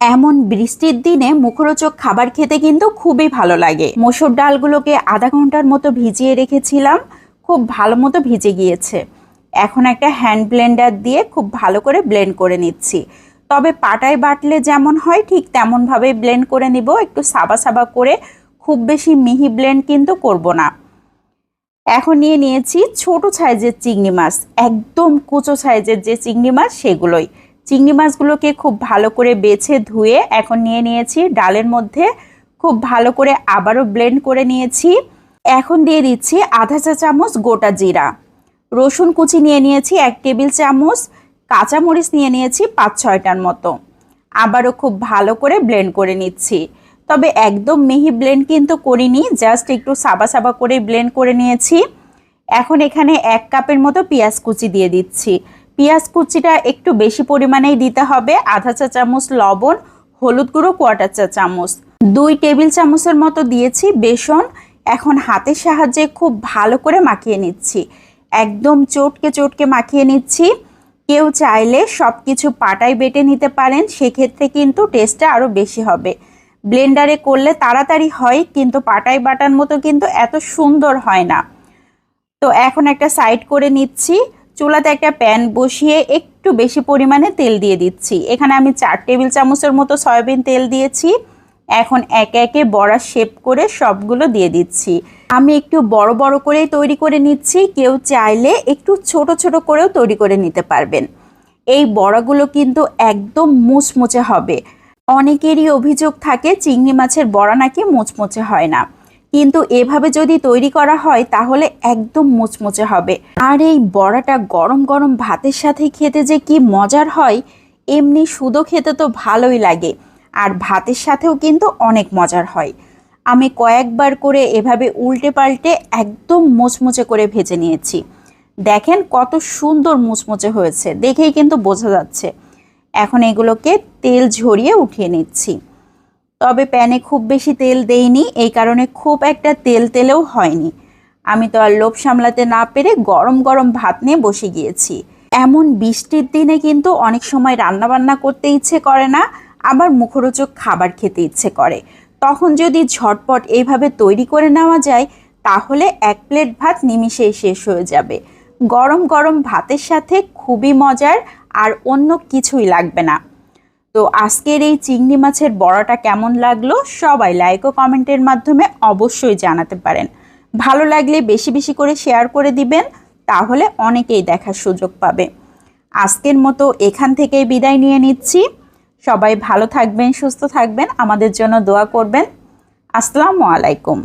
এমন বৃষ্টির দিনে মুখরোচক খাবার খেতে কিন্তু খুবই ভালো লাগে। মসুর ডালগুলোকে আধা ঘণ্টার মতো ভিজিয়ে রেখেছিলাম, খুব ভালো মতো ভিজে গিয়েছে। এখন একটা হ্যান্ড ব্লেন্ডার দিয়ে খুব ভালো করে ব্লেন্ড করে নিচ্ছি। তবে পাটায় বাটলে যেমন হয়, ঠিক তেমনভাবেই ব্লেন্ড করে নিব। একটু সাবা সাবা করে খুব বেশি মিহি ব্লেন্ড কিন্তু করব না। এখন নিয়ে নিয়েছি ছোট সাইজের চিংড়ি মাছ, একদম কুচো সাইজের যে চিংড়ি মাছ সেগুলোই। চিংড়ি মাছগুলোকে খুব ভালো করে বেছে ধুয়ে এখন নিয়ে নিয়েছি। ডালের মধ্যে খুব ভালো করে আবারও ব্লেন্ড করে নিয়েছি। এখন দিয়ে দিচ্ছি আধা চা চামচ গোটা জিরা। রসুন কুচি নিয়ে নিয়েছি এক টেবিল চামচ। কাঁচামরিচ নিয়ে নিয়েছি পাঁচ ছয়টার মতো। আবারও খুব ভালো করে ব্লেন্ড করে নিচ্ছি। তবে একদম মিহি ব্লেন্ড কিন্তু করিনি জাস্ট একটু সাবা সাবা করে ব্লেন্ড করে নিয়েছি। এখন এখানে এক কাপের মতো পেঁয়াজ কুচি দিয়ে দিচ্ছি। পেঁয়াজ কুচিটা একটু বেশি পরিমাণেই দিতে হবে, আধা চা চামচ লবণ, হলুদ গুঁড়ো, কোয়াটার চা চামচ। দুই টেবিল চামচের মতো দিয়েছি বেসন, এখন হাতের সাহায্যে খুব ভালো করে মাখিয়ে নিচ্ছি। একদম চটকে চটকে মাখিয়ে নিচ্ছি। কেউ চাইলে সব কিছু পাটায় বেটে নিতে পারেন, সেক্ষেত্রে কিন্তু টেস্টটা আরও বেশি হবে। ব্লেন্ডারে করলে তাড়াতাড়ি হয়, কিন্তু পাটায় বাটার মতো কিন্তু এত সুন্দর হয় না। তো এখন একটা সাইড করে নিচ্ছি। চুলাতে একটা প্যান বসিয়ে একটু বেশি পরিমাণে তেল দিয়ে দিচ্ছি। এখানে আমি চার টেবিল চামচের মতো সয়াবিন তেল দিয়েছি। এখন একে একে বড়া শেপ করে সবগুলো দিয়ে দিচ্ছি। আমি একটু বড় বড় করেই তৈরি করে নিচ্ছি। কেউ চাইলে একটু ছোট ছোট করেও তৈরি করে নিতে পারবেন। এই বড়াগুলো কিন্তু একদম মুচমুচে হবে। অনেকেরই অভিযোগ থাকে, চিংড়ি মাছের বড়া নাকি মুচমুচে হয় না। কিন্তু এভাবে যদি তৈরি করা হয়, তাহলে একদম মুচমুচে হবে। আর এই বড়াটা গরম গরম ভাতের সাথে খেতে যে কি মজার হয়, এমনি শুধু খেতে তো ভালোই লাগে। আর ভাতের সাথেও কিন্তু অনেক মজার হয়। আমি কয়েকবার করে এভাবে উল্টে পাল্টে একদম মুচমুচে করে ভেজে নিয়েছি। দেখেন কত সুন্দর মুচমুচে হয়েছে, দেখেই কিন্তু বোঝা যাচ্ছে। এখন এগুলোকে তেল ঝরিয়ে উঠিয়ে নিচ্ছি। তবে প্যানে খুব বেশি তেল দেইনি, এই কারণে খুব একটা তেল তেলেও হয়নি। আমি তো আর লোভ সামলাতে না পেরে গরম গরম ভাত নিয়ে বসে গিয়েছি। এমন বৃষ্টির দিনে কিন্তু অনেক সময় রান্না বান্না করতে ইচ্ছে করে না, আবার মুখরোচক খাবার খেতে ইচ্ছে করে। তখন যদি ঝটপট এইভাবে তৈরি করে নেওয়া যায়, তাহলে এক প্লেট ভাত নিমিষেই শেষ হয়ে যাবে। গরম গরম ভাতের সাথে খুবই মজার, আর অন্য কিছুই লাগবে না। তো আজকের এই চিংড়ি মাছের বড়াটা কেমন লাগল সবাই লাইক ও কমেন্টের মাধ্যমে অবশ্যই জানাতে পারেন। ভালো লাগলে বেশি বেশি করে শেয়ার করে দিবেন, তাহলে অনেকেই দেখার সুযোগ পাবে। আজকের মতো এখান থেকেই বিদায় নিয়ে নিচ্ছি। সবাই ভালো থাকবেন, সুস্থ থাকবেন, আমাদের জন্য দোয়া করবেন। আসসালামু আলাইকুম।